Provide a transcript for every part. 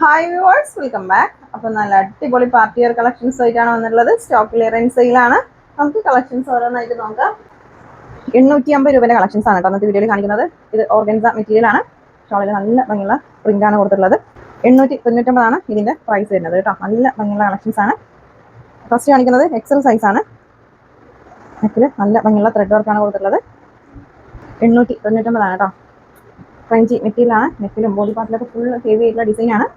Hi viewers welcome back അപ്പോൾ നല്ല അടിപൊളി പാർട്ടി വെയർ കളക്ഷൻസ് ആയിട്ടാണ് വന്നിട്ടുള്ളത്. സ്റ്റോക്ക് ക്ലിയറൻസ് സെയിലാണ് നമുക്ക് കളക്ഷൻസ് ഓരോന്നായിട്ട് നോക്കാം. എണ്ണൂറ്റി അമ്പത് രൂപയുടെ കളക്ഷൻസ് ആണ് കേട്ടോ അന്നത്തെ വീഡിയോയിൽ കാണിക്കുന്നത്. ഇത് ഓർഗൻസ മെറ്റീരിയൽ ആണ്. ഷോളിൽ നല്ല ഭംഗിയുള്ള പ്രിന്റ് ആണ് കൊടുത്തിട്ടുള്ളത്. എണ്ണൂറ്റി തൊണ്ണൂറ്റൊമ്പതാണ് ഇതിന്റെ പ്രൈസ് വരുന്നത് കേട്ടോ. നല്ല ഭംഗിയുള്ള കളക്ഷൻസ് ആണ്. ഫസ്റ്റ് കാണിക്കുന്നത് എക്സൽ സൈസ് ആണ്. നെക്കിൽ നല്ല ഭംഗിയുള്ള ത്രെഡ് വർക്കാണ് കൊടുത്തിട്ടുള്ളത്. എണ്ണൂറ്റി തൊണ്ണൂറ്റൊമ്പതാണ് കേട്ടോ. ഫ്രഞ്ചി മെറ്റീരിയലാണ് നെക്കിലും ബോഡി പാർട്ടിലൊക്കെ ഫുൾ ഹെവി ആയിട്ടുള്ള ഡിസൈൻ ആണ്.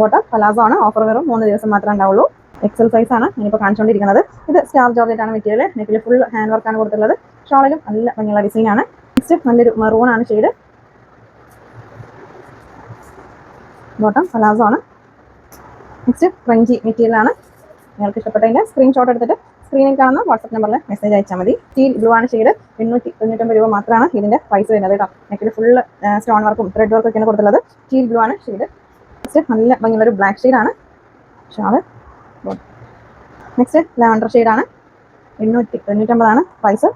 ബോട്ടം പലാസോ ആണ്. ഓഫർ വെറും മൂന്ന് ദിവസം മാത്രമേ ഉണ്ടാവുള്ളൂ. എക്സൽ സൈസ് ആണ് ഞാനിപ്പോൾ കാണിച്ചുകൊണ്ടിരിക്കുന്നത് ഇത് സ്റ്റാർ ജോർജറ്റ് ആണ് മെറ്റീരിയൽ നെക്കിൽ ഫുൾ ഹാൻഡ് വർക്കാണ് കൊടുത്തിട്ടുള്ളത്. ഷോളിലും നല്ല ഭംഗിയുള്ള ഡിസൈൻ ആണ്. നെക്സ്റ്റ് നല്ലൊരു മെറൂൺ ആണ് ഷെയ്ഡ് ബോട്ടം പലാസോ ആണ്. നെക്സ്റ്റ് ഫ്രഞ്ചി മെറ്റീരിയൽ ആണ്. നിങ്ങൾക്ക് ഇഷ്ടപ്പെട്ടതിന്റെ സ്ക്രീൻഷോട്ട് എടുത്തിട്ട് സ്ക്രീനിൽ കാണുന്ന വാട്സപ്പ് നമ്പറിൽ മെസ്സേജ് അയച്ചാൽ മതി. സ്റ്റീൽ ബ്ലൂ ആണ് ഷെയ്ഡ് എണ്ണൂറ്റി തൊണ്ണൂറ്റൊമ്പത് രൂപ മാത്രമാണ് ഇതിന്റെ പ്രൈസ് വരുന്നത് കേട്ടോ. നെക്കിൽ ഫുൾ സ്റ്റോൺ വർക്കും ത്രെഡ് വർക്കും ഒക്കെയാണ് കൊടുത്തുള്ളത് സ്റ്റീൽ ബ്ലൂ ആണ് ഷെയ്ഡ് നെക്സ്റ്റ് നല്ല ഭംഗിയുള്ള ഒരു ബ്ലാക്ക് ഷെയ്ഡാണ് ഷാൾ. നെക്സ്റ്റ് ലാവണ്ടർ ഷെയ്ഡാണ് എണ്ണൂറ്റി തൊണ്ണൂറ്റൊമ്പതാണ് പ്രൈസ്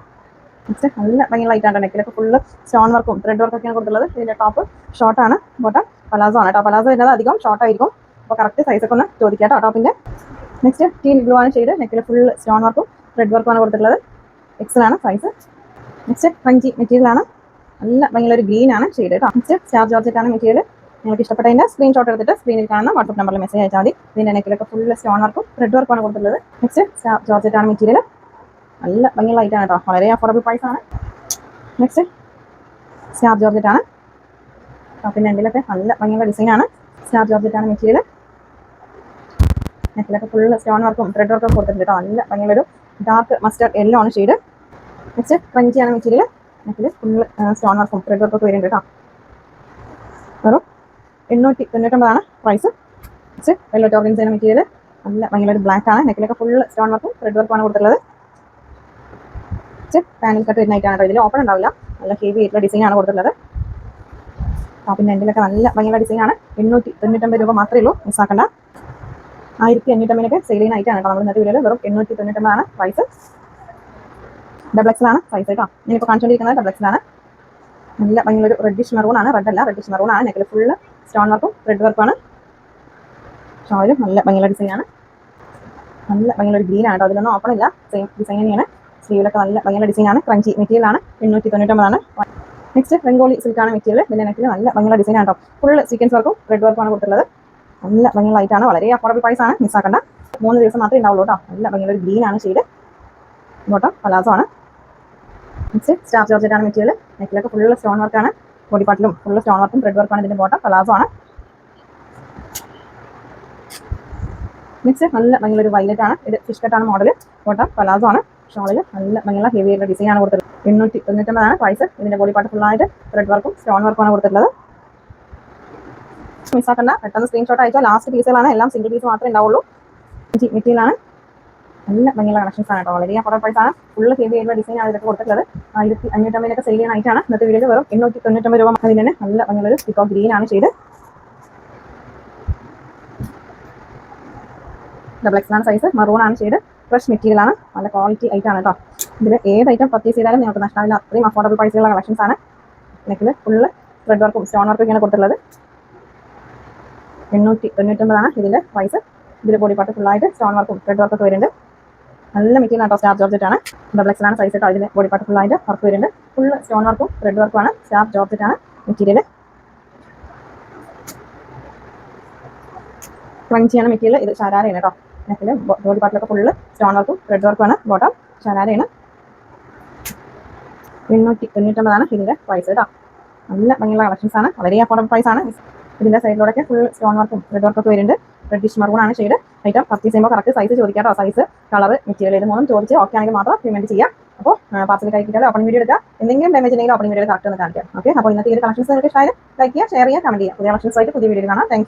നെക്സ്റ്റ് നല്ല ഭംഗിയുള്ള ലൈറ്റാണ് നെക്കിലൊക്കെ ഫുള്ള് സ്റ്റോൺ വർക്കും ത്രെഡ് വർക്കും ആണ് കൊടുത്തുള്ളത് ഇതിന്റെ ടോപ്പ് ഷോർട്ടാണ് ബോട്ടം പലാസോ ആണ് കേട്ടോ പലാസോ വരുന്നത് അധികം ഷോർട്ടായിരിക്കും അപ്പോൾ കറക്റ്റ് സൈസൊക്കെ ഒന്ന് ചോദിക്കാം കേട്ടോ ടോപ്പിന്റെ നെക്സ്റ്റ് ടീൽ ബ്ലൂ ആണ് ഷെയ്ഡ് നെക്കിൽ ഫുൾ സ്റ്റോൺ വർക്കും ത്രെഡ് വർക്കും ആണ് കൊടുത്തിട്ടുള്ളത്. എക്സൽ ആണ് സൈസ് നെക്സ്റ്റ് മെറ്റീരിയൽ ആണ്. നല്ല ഭംഗിയുള്ള ഒരു ഗ്രീൻ ആണ് ഷെയ്ഡ് കേട്ടോ നെക്സ്റ്റ് സ്റ്റാർ ജോർജറ്റ് ആണ് മെറ്റീരിയൽ നിങ്ങൾക്ക് ഇഷ്ടപ്പെട്ടതിന്റെ സ്ക്രീൻഷോട്ട് എടുത്തിട്ട് സ്ക്രീനിൽ കാണുന്ന വാട്സപ്പ് നമ്പറിൽ മെസ്സേജ് അയച്ചാൽ മതി. ഇതിന്റെ നെക്കിലൊക്കെ ഫുൾ സ്റ്റോൺ വർക്കും ത്രെഡ് വർക്കും ആണ് കൊടുത്തിട്ടുള്ളത്. നെക്സ്റ്റ് ജോർജറ്റ് ആണ് മെറ്റീരിയൽ നല്ല ഭംഗിയുള്ള ഐറ്റാണ് കേട്ടോ വളരെ അഫോർഡബിൾ പ്രൈസ് ആണ്. നെക്സ്റ്റ് സ്റ്റാർ ജോർജറ്റ് ആണ്. പിന്നെ രണ്ടിലൊക്കെ നല്ല ഭംഗിയുള്ള ഡിസൈൻ ആണ്. സ്റ്റാർ ജോർജറ്റ് ആണ് മെറ്റീരിയൽ നെക്കിലൊക്കെ ഫുൾ സ്റ്റോൺ വർക്കും ത്രെഡ് വർക്കും കൊടുത്തിട്ടുണ്ട് കേട്ടോ നല്ല ഭംഗിയുള്ളൊരു ഡാർക്ക് മസ്റ്റർഡ് യെല്ലോ ആണ് ഷെയ്ഡ് നെക്സ്റ്റ് ഫ്രഞ്ചിയാണ് മെറ്റീരിയൽ നെക്കിൽ ഫുൾ സ്റ്റോൺ വർക്കും ത്രെഡ് വർക്കും ഒക്കെ വരുന്നുണ്ട് കേട്ടോ വെറും എണ്ണൂറ്റി തൊണ്ണൂറ്റൊമ്പതാണ് പ്രൈസ് നെക്സ്റ്റ് വെല്ലോ ടോർഗൻസ് മെറ്റീരിയൽ നല്ല ഭയങ്കര ബ്ലാക്ക് ആണ്. നെക്കിലൊക്കെ ഫുൾ സ്റ്റോൺ വർക്കും ത്രെഡ് വർക്കുമാണ് കൊടുത്തിട്ടുള്ളത്. പാനൽ കട്ട് വരുന്നതായിട്ടാണ് കേട്ടോ. ഇതിൽ ഓപ്പൺ ഉണ്ടാവില്ല. നല്ല ഹെവി ആയിട്ടുള്ള ഡിസൈൻ ആണ് കൊടുത്തിട്ടുള്ളത്. പിന്നെ എൻഡിലൊക്കെ നല്ല ഭംഗിയുള്ള ഡിസൈൻ ആണ്. എണ്ണൂറ്റി തൊണ്ണൂറ്റൊമ്പത് രൂപ മാത്രമേ ഉള്ളൂ. മിസ്സാക്കണ്ട ആയിരത്തി അഞ്ഞൂറ്റമ്പതിനൊക്കെ സെയിൽ ചെയ്യുന്ന ഐറ്റാണ് കേട്ടോ നമ്മൾ ഇന്നത്തെ വീഡിയോയിൽ വെറും എണ്ണൂറ്റി തൊണ്ണൂറ്റൊമ്പതാണ് പ്രൈസ് ഡബിൾ എക്സിലാണ് സൈസ് കേട്ടോ. ഞാനിപ്പോൾ കാണിച്ചുകൊണ്ടിരിക്കുന്നത് ഡബിൾ നല്ല ഭയങ്കര റെഡിഷ് മെറൂൺ ആണ്. റെഡ് അല്ല റെഡിഷ് മെറൂൺ ആണ്. നെക്കിൽ ഫുള്ള് സ്റ്റോൺ വർക്കും റെഡ് വർക്കുമാണ് ഷോയിലും നല്ല ഭംഗിയുള്ള ആണ്. നല്ല ഭംഗിയുള്ള ഒരു ഗ്രീൻ ആണ് കേട്ടോ അതിലൊന്നും ഓപ്പൺ ഇല്ല. സെയിം ഡിസൈൻ തന്നെയാണ്. സ്ലീവിലൊക്കെ നല്ല ഭംഗിയുള്ള ആണ്. ക്രഞ്ചി മെറ്റീരിയൽ ആണ്. എണ്ണൂറ്റി തൊണ്ണൂറ്റൊമ്പതാണ് നെക്സ്റ്റ് ബംഗോളി സിൽക്കാണ് മെറ്റീരിയൽ ഇതിന്റെ നെക്കിൽ നല്ല ഭംഗിയുള്ള ഡിസൈൻ ആണ് കേട്ടോ ഫുൾ സീക്വൻസ് വർക്കും റെഡ് വർക്കും ആണ് കൊടുത്തിട്ടുള്ളത്. നല്ല ഭംഗിയുള്ള ആണ്. വളരെ അഫോർഡബിൾ പ്രൈസ് ആണ്. മിസ്സാക്കണ്ട മൂന്ന് ദിവസം മാത്രമേ ഉണ്ടാവുള്ളൂ കേട്ടോ നല്ല ഭംഗിയുള്ള ഒരു ഗ്രീൻ ആണ് ഷെയ്ഡ് ഇങ്ങോട്ടോ പലാസോ ആണ്. നെക്സ്റ്റ് സ്റ്റാർ ജോർജറ്റാണ് മെറ്റീരിയൽ നെക്കിലൊക്കെ ഫുള്ള് സ്റ്റോൺ വർക്കാണ് ബോഡി പാർട്ടിലും ഫുള്ള് സ്റ്റോൺ വർക്കും ത്രെഡ് വർക്കാണ് ഇതിന്റെ ബോട്ടം പലാസോ ആണ് നെക്സ്റ്റ് നല്ല ഭംഗിയുള്ള ഒരു വൈലറ്റ് ആണ്. ഇത് ഫിഷ് കട്ടാണ് മോഡൽ ബോട്ടം പലാസോ ആണ്. ഷോളിൽ നല്ല ഭംഗിയുള്ള ഹെവി ആയിട്ടുള്ള ഡിസൈൻ ആണ് കൊടുത്തത് എണ്ണൂറ്റി തൊണ്ണൂറ്റൊമ്പതാണ് പ്രൈസ് ഇതിന്റെ ബോഡി പാർട്ട് ഫുള്ളായിട്ട് ത്രെഡ് വർക്കും സ്റ്റോൺ വർക്കും ആണ് കൊടുത്തിട്ടുള്ളത്. മിസ്സാക്കണ്ട പെട്ടെന്ന് സ്ക്രീൻഷോട്ട് അയച്ചാൽ ലാസ്റ്റ് പീസുകളാണ് എല്ലാം സിംഗിൾ പീസ് മാത്രമേ ഉണ്ടാവുള്ളൂ. മെറ്റീരിയലാണ് നല്ല ഭംഗിയുള്ള കളക്ഷൻസ് ആണ് കേട്ടോ. വളരെ അഫോർഡബിൾ പ്രൈസ് ആണ്. ഫുള്ള് ഹെവി ആയിട്ടുള്ള ഡിസൈൻ ആണ് ഇതൊക്കെ കൊടുത്തിട്ടുള്ളത്. ആയിരത്തി അഞ്ഞൂറ്റമ്പതിനൊക്കെ സെയിൽ ചെയ്യുന്ന ആയിട്ടാണ് ഇന്നത്തെ വീഡിയോയിൽ വെറും എണ്ണൂറ്റി തൊണ്ണൂറ്റൊമ്പത് രൂപ അതിന് തന്നെ നല്ല ഭംഗിയുള്ള ഒരു പിക്കോ ഗ്രീൻ ആണ് ചെയ്ത്. ഡബിൾ എക്സ് ആണ് സൈസ് മറൂൺ ആണ് ചെയ്ത്. ഫ്രഷ് മെറ്റീരിയൽ ആണ്. നല്ല ക്വാളിറ്റി ഐറ്റം ആണ് കേട്ടോ. ഇതിൽ ഏത് ഐറ്റം പർച്ചേസ് ചെയ്താലും നിങ്ങൾക്ക് നഷ്ടമില്ല അത്രയും അഫോർഡബിൾ പ്രൈസിലുള്ള കളക്ഷൻസ് ആണ്. നെക്കിൽ ഫുള്ള് ത്രെഡ് വർക്കും സ്റ്റോൺ വർക്കും ഇങ്ങനെ കൊടുത്തിട്ടുള്ളത്. എണ്ണൂറ്റി തൊണ്ണൂറ്റൊമ്പതാണ് ഇതിന്റെ പ്രൈസ് ഇതിൽ ബോഡി പാർട്ട് ഫുള്ളായിട്ട് സ്റ്റോൺ വർക്കും ത്രെഡ് വർക്കൊക്കെ വരുന്നുണ്ട്. നല്ല മെറ്റീരിയൽ ആട്ടോ സ്റ്റാർ ജോർജറ്റ് ആണ്. ഡബിൾ എക്സിലാണ് സൈസ് കേട്ടോ ഇതിന് ബോഡി പാർട്ട് ഫുൾ ആയിട്ട് വർക്ക് വരുന്നുണ്ട്. ഫുൾ സ്റ്റോൺ വർക്കും ത്രെഡ് വർക്കുമാണ് സ്റ്റാർ ജോർജറ്റ് ആണ്. മെറ്റീരിയൽ ക്രഞ്ചിയാണ് മെറ്റീരിയൽ ഇത് ഷാരാരയാണ് കേട്ടോ. നെക്കിൽ ബോഡി പാർട്ടിലൊക്കെ ഫുള്ള് സ്റ്റോൺ വർക്കും റെഡ് വർക്കും ആണ്. ബോട്ടം ഷാരാരയാണ് എണ്ണൂറ്റി എണ്ണൂറ്റമ്പതാണ് ഇതിന്റെ പ്രൈസ് കേട്ടോ. നല്ല ഭംഗിയുള്ള കളക്ഷൻസ് ആണ്. വളരെ അഫോർഡബിൾ പ്രൈസ് ആണ്. ഇതിന്റെ സൈഡിലൂടെ ഫുൾ സ്റ്റോൺ വർക്കും റെഡ് വർക്കൊക്കെ വരുന്നുണ്ട്. റെഡിഷ് മറൂൺ ആണ് ഷെയ്ഡ് ഐറ്റം പർച്ചേസ് ചെയ്യുമ്പോൾ കറക്റ്റ് സൈസ് ചോദിക്കാട്ടോ. സൈസ് കളർ മെറ്റീരിയൽ ഇത് മൂന്നും ചോദിച്ച് ഓക്കെ ആണെങ്കിൽ മാത്രം പേയ്മെന്റ് ചെയ്യാം. അപ്പോൾ പാർസൽ കഴിക്കില്ല ഓപ്പണിംഗ് വീഡിയോ എടുക്കുക. എന്തെങ്കിലും ഡാമേജ് ഉണ്ടെങ്കിൽ ഓപ്പണിംഗ് വീഡിയോ കറക്റ്റ് ഒന്ന് കാണിക്കാം. ഓക്കെ അപ്പോൾ ഇന്നത്തെ ഈ ഒരു കളക്ഷൻസ് നിങ്ങൾക്ക് ഇഷ്ടമായാലും ലൈക്ക് ചെയ്യുക ഷെയർ ചെയ്യുക കമന്റ് ചെയ്യുക. പുതിയ കളക്ഷൻസ് ആയിട്ട് പുതിയ വീഡിയോ കാണാം. താങ്ക്